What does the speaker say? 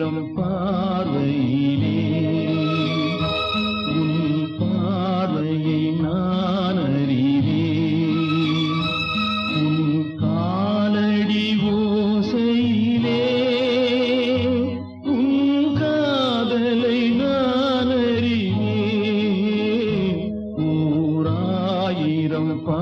இளம் பார்வையிலே உன் பார்வையை நான் அறிவேன். உன் காலடி ஓசையிலே உன் காதலை நான் அறிவேன். ஓராயிரம் பா